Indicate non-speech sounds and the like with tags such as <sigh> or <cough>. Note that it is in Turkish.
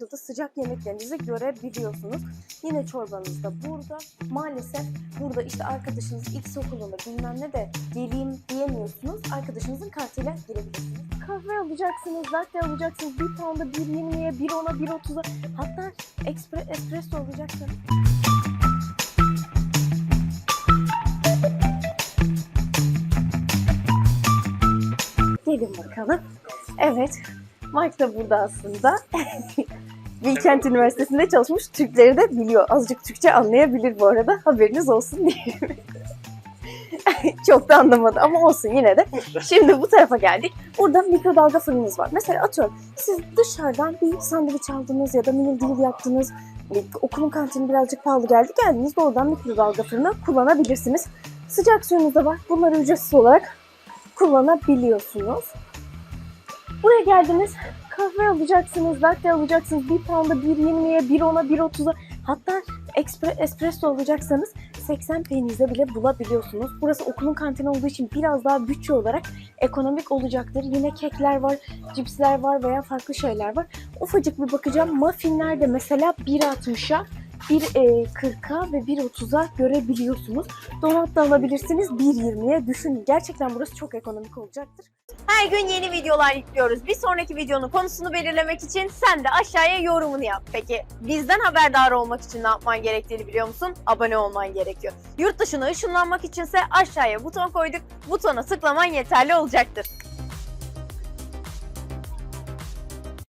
burada da sıcak yemeklerinizi görebiliyorsunuz. Yine çorbanız da burada. Maalesef burada işte arkadaşınız X okulunda bilmem ne de geleyim diyemiyorsunuz. Arkadaşınızın kartıyla girebilirsiniz. Kahve alacaksınız, latte alacaksınız. Bir pound'a 1.20'ye, 1.10'a, 1.30'a hatta ekspre, espresso alacaksınız. Gelin bakalım. Evet, Mike da burada aslında. <laughs> Bilkent Üniversitesi'nde çalışmış Türkleri de biliyor. Azıcık Türkçe anlayabilir bu arada. Haberiniz olsun diye. <laughs> Çok da anlamadı ama olsun yine de. Şimdi bu tarafa geldik. Burada mikrodalga fırınınız var. Mesela atıyorum siz dışarıdan bir sandviç aldınız ya da mini deal yaptınız. Okulun kantini birazcık pahalı geldi. Geldiniz doğrudan mikrodalga fırını kullanabilirsiniz. Sıcak suyunuz da var. Bunları ücretsiz olarak kullanabiliyorsunuz. Buraya geldiniz. Kahve alacaksınız, latte alacaksınız. Bir pound'a 1.20'ye, 1.10'a, 1.30'a hatta ekspre, espresso alacaksanız 80 penize bile bulabiliyorsunuz. Burası okulun kantini olduğu için biraz daha bütçe olarak ekonomik olacaktır. Yine kekler var, cipsler var veya farklı şeyler var. Ufacık bir bakacağım. Muffinler de mesela 1.60'a 1.40'a ve 1.30'a görebiliyorsunuz. Donat da alabilirsiniz 1.20'ye. Düşünün gerçekten burası çok ekonomik olacaktır. Her gün yeni videolar yüklüyoruz. Bir sonraki videonun konusunu belirlemek için sen de aşağıya yorumunu yap. Peki bizden haberdar olmak için ne yapman gerektiğini biliyor musun? Abone olman gerekiyor. Yurt dışına ışınlanmak içinse aşağıya buton koyduk. Butona tıklaman yeterli olacaktır.